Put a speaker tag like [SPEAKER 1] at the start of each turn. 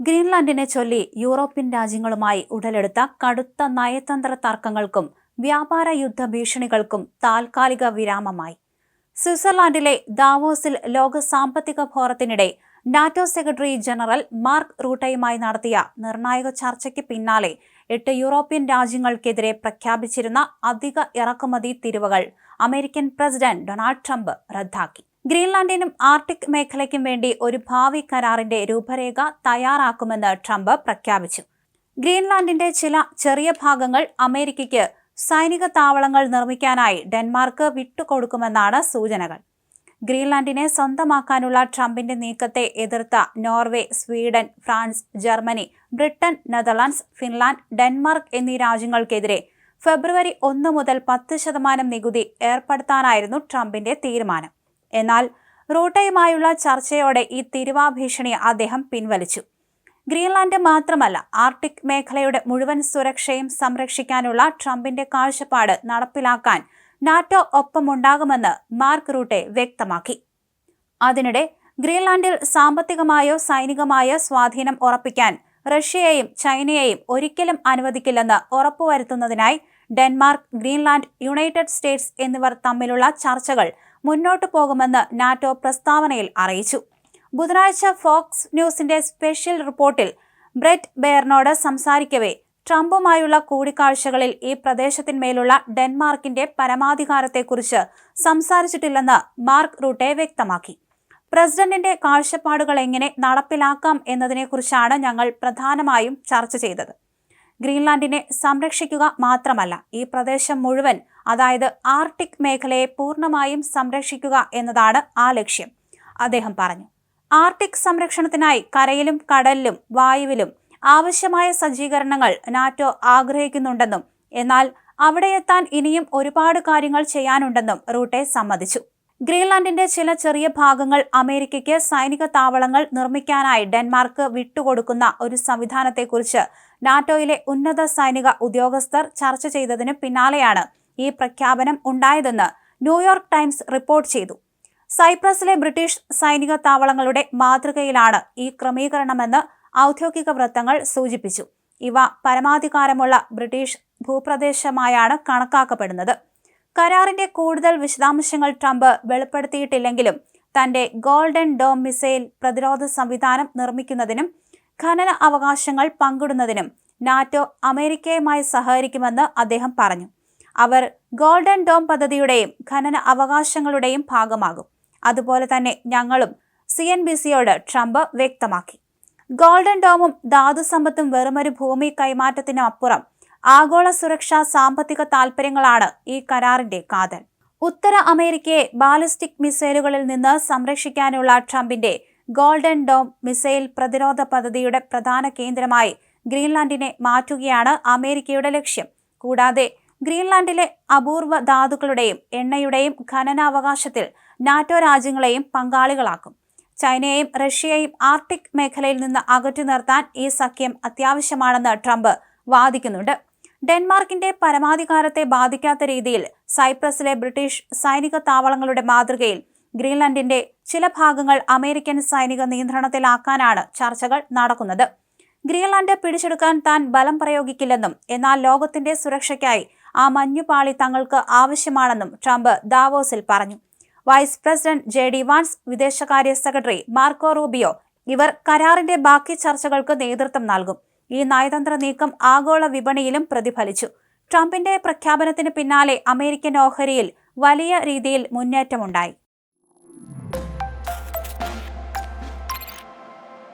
[SPEAKER 1] ഗ്രീൻലാൻഡിനെ ചൊല്ലി യൂറോപ്യൻ രാജ്യങ്ങളുമായി ഉടലെടുത്ത കടുത്ത നയതന്ത്ര തർക്കങ്ങൾക്കും വ്യാപാര യുദ്ധ ഭീഷണികൾക്കും താൽക്കാലിക വിരാമമായി. സ്വിറ്റ്സർലാൻഡിലെ ദാവോസിൽ ലോക സാമ്പത്തിക ഫോറത്തിനിടെ നാറ്റോ സെക്രട്ടറി ജനറൽ മാർക്ക് റൂട്ടയുമായി നടത്തിയ നിർണായക ചർച്ചയ്ക്ക് പിന്നാലെ എട്ട് യൂറോപ്യൻ രാജ്യങ്ങൾക്കെതിരെ പ്രഖ്യാപിച്ചിരുന്ന അധിക ഇറക്കുമതി തിരിവുകൾ അമേരിക്കൻ പ്രസിഡന്റ് ഡൊണാൾഡ് ട്രംപ് റദ്ദാക്കി. ഗ്രീൻലാൻഡിനും ആർട്ടിക് മേഖലയ്ക്കും വേണ്ടി ഒരു ഭാവി കരാറിന്റെ രൂപരേഖ തയ്യാറാക്കുമെന്ന് ട്രംപ് പ്രഖ്യാപിച്ചു. ഗ്രീൻലാൻഡിന്റെ ചില ചെറിയ ഭാഗങ്ങൾ അമേരിക്കയ്ക്ക് സൈനിക താവളങ്ങൾ നിർമ്മിക്കാനായി ഡെൻമാർക്ക് വിട്ടുകൊടുക്കുമെന്നാണ് സൂചനകൾ. ഗ്രീൻലാൻഡിനെ സ്വന്തമാക്കാനുള്ള ട്രംപിന്റെ നീക്കത്തെ എതിർത്ത Norway Sweden France Germany Britain Netherlands Finland Denmark എന്നീ രാജ്യങ്ങൾക്കെതിരെ ഫെബ്രുവരി ഒന്ന് മുതൽ പത്ത് ശതമാനം നികുതി ഏർപ്പെടുത്താനായിരുന്നു ട്രംപിന്റെ തീരുമാനം. എന്നാൽ റൂട്ടയുമായുള്ള ചർച്ചയോടെ ഈ തിരുവാഭീഷണി അദ്ദേഹം പിൻവലിച്ചു. ഗ്രീൻലാൻഡ് മാത്രമല്ല ആർട്ടിക് മേഖലയുടെ മുഴുവൻ സുരക്ഷയും സംരക്ഷിക്കാനുള്ള ട്രംപിന്റെ കാഴ്ചപ്പാട് നടപ്പിലാക്കാൻ നാറ്റോ ഒപ്പമുണ്ടാകുമെന്ന് മാർക്ക് റൂട്ടെ വ്യക്തമാക്കി. അതിനിടെ ഗ്രീൻലാൻഡിൽ സാമ്പത്തികമായോ സൈനികമായോ സ്വാധീനം ഉറപ്പിക്കാൻ റഷ്യയെയും ചൈനയെയും ഒരിക്കലും അനുവദിക്കില്ലെന്ന് ഉറപ്പുവരുത്തുന്നതിനായി ഡെൻമാർക്ക് ഗ്രീൻലാൻഡ് യുണൈറ്റഡ് സ്റ്റേറ്റ്സ് എന്നിവർ തമ്മിലുള്ള ചർച്ചകൾ മുന്നോട്ടു പോകുമെന്ന് നാറ്റോ പ്രസ്താവനയിൽ അറിയിച്ചു. ബുധനാഴ്ച ഫോക്സ് ന്യൂസിന്റെ സ്പെഷ്യൽ റിപ്പോർട്ടിൽ ബ്രെറ്റ് ബെയറിനോട് സംസാരിക്കവേ ട്രംപുമായുള്ള കൂടിക്കാഴ്ചകളിൽ ഈ പ്രദേശത്തിന്മേലുള്ള ഡെൻമാർക്കിന്റെ പരമാധികാരത്തെക്കുറിച്ച് സംസാരിച്ചിട്ടില്ലെന്ന് മാർക്ക് റൂട്ടെ വ്യക്തമാക്കി. പ്രസിഡന്റിന്റെ കാഴ്ചപ്പാടുകൾ എങ്ങനെ നടപ്പിലാക്കാം എന്നതിനെക്കുറിച്ചാണ് ഞങ്ങൾ പ്രധാനമായും ചർച്ച ചെയ്തത്. ഗ്രീൻലാൻഡിനെ സംരക്ഷിക്കുക മാത്രമല്ല ഈ പ്രദേശം മുഴുവൻ അതായത് ആർട്ടിക് മേഖലയെ പൂർണമായും സംരക്ഷിക്കുക എന്നതാണ് ആ ലക്ഷ്യം. അദ്ദേഹം പറഞ്ഞു ആർട്ടിക് സംരക്ഷണത്തിനായി കരയിലും കടലിലും വായുവിലും ആവശ്യമായ സജ്ജീകരണങ്ങൾ നാറ്റോ ആഗ്രഹിക്കുന്നുണ്ടെന്നും എന്നാൽ അവിടെയെത്താൻ ഇനിയും ഒരുപാട് കാര്യങ്ങൾ ചെയ്യാനുണ്ടെന്നും റൂട്ടെ സമ്മതിച്ചു. ഗ്രീൻലാൻഡിന്റെ ചില ചെറിയ ഭാഗങ്ങൾ അമേരിക്കയ്ക്ക് സൈനിക താവളങ്ങൾ നിർമ്മിക്കാനായി ഡെൻമാർക്ക് വിട്ടുകൊടുക്കുന്ന ഒരു സംവിധാനത്തെക്കുറിച്ച് നാറ്റോയിലെ ഉന്നത സൈനിക ഉദ്യോഗസ്ഥർ ചർച്ച ചെയ്തതിന് പിന്നാലെയാണ് ഈ പ്രഖ്യാപനം ഉണ്ടായതെന്ന് ന്യൂയോർക്ക് ടൈംസ് റിപ്പോർട്ട് ചെയ്തു. സൈപ്രസിലെ ബ്രിട്ടീഷ് സൈനിക താവളങ്ങളുടെ മാതൃകയിലാണ് ഈ ക്രമീകരണമെന്ന് ഔദ്യോഗിക വൃത്തങ്ങൾ സൂചിപ്പിച്ചു. ഇവ പരമാധികാരമുള്ള ബ്രിട്ടീഷ് ഭൂപ്രദേശമായാണ് കണക്കാക്കപ്പെടുന്നത്. കരാറിന്റെ കൂടുതൽ വിശദാംശങ്ങൾ ട്രംപ് വെളിപ്പെടുത്തിയിട്ടില്ലെങ്കിലും തന്റെ ഗോൾഡൻ ഡോം മിസൈൽ പ്രതിരോധ സംവിധാനം നിർമ്മിക്കുന്നതിനും ഖനന അവകാശങ്ങൾ പങ്കിടുന്നതിനും നാറ്റോ അമേരിക്കയുമായി സഹകരിക്കുമെന്ന് അദ്ദേഹം പറഞ്ഞു. അവർ ഗോൾഡൻ ഡോം പദ്ധതിയുടെയും ഖനന അവകാശങ്ങളുടെയും ഭാഗമാകും. അതുപോലെ തന്നെ ഞങ്ങളും സി എൻ ബി സിയോട് ട്രംപ് വ്യക്തമാക്കി. ഗോൾഡൻ ഡോമും ധാതു ധാതുസമ്പത്തും വെറുമൊരു ഭൂമി കൈമാറ്റത്തിനും അപ്പുറം ആഗോള സുരക്ഷാ സാമ്പത്തിക താൽപര്യങ്ങളാണ് ഈ കരാറിന്റെ കാതൽ. ഉത്തര അമേരിക്കയെ ബാലിസ്റ്റിക് മിസൈലുകളിൽ നിന്ന് സംരക്ഷിക്കാനുള്ള ട്രംപിന്റെ ഗോൾഡൻ ഡോം മിസൈൽ പ്രതിരോധ പദ്ധതിയുടെ പ്രധാന കേന്ദ്രമായി ഗ്രീൻലാൻഡിനെ മാറ്റുകയാണ് അമേരിക്കയുടെ ലക്ഷ്യം. കൂടാതെ ഗ്രീൻലാൻഡിലെ അപൂർവ ധാതുക്കളുടെയും എണ്ണയുടെയും ഖനനാവകാശത്തിൽ നാറ്റോ രാജ്യങ്ങളെയും പങ്കാളികളാക്കും. ചൈനയെയും റഷ്യയെയും ആർട്ടിക് മേഖലയിൽ നിന്ന് അകറ്റി നിർത്താൻ ഈ സഖ്യം അത്യാവശ്യമാണെന്ന് ട്രംപ് വാദിക്കുന്നുണ്ട്. ഡെൻമാർക്കിന്റെ പരമാധികാരത്തെ ബാധിക്കാത്ത രീതിയിൽ സൈപ്രസിലെ ബ്രിട്ടീഷ് സൈനിക താവളങ്ങളുടെ മാതൃകയിൽ ഗ്രീൻലാൻഡിന്റെ ചില ഭാഗങ്ങൾ അമേരിക്കൻ സൈനിക നിയന്ത്രണത്തിലാക്കാനാണ് ചർച്ചകൾ നടക്കുന്നത്. ഗ്രീൻലാൻഡ് പിടിച്ചെടുക്കാൻ താൻ ബലം പ്രയോഗിക്കില്ലെന്നും എന്നാൽ ലോകത്തിന്റെ സുരക്ഷയ്ക്കായി ആ മഞ്ഞുപാളി തങ്ങൾക്ക് ആവശ്യമാണെന്നും ട്രംപ് ദാവോസിൽ പറഞ്ഞു. Vice president J D Vance വിദേശകാര്യ സെക്രട്ടറി മാർക്കോ റൂബിയോ ഇവർ കരാറിന്റെ ബാക്കി ചർച്ചകൾക്ക് നേതൃത്വം നൽകും. ഈ നയതന്ത്ര നീക്കം ആഗോള വിപണിയിലും പ്രതിഫലിച്ചു. ട്രംപിന്റെ പ്രഖ്യാപനത്തിന് പിന്നാലെ അമേരിക്കൻ ഓഹരിയിൽ വലിയ രീതിയിൽ മുന്നേറ്റമുണ്ടായി.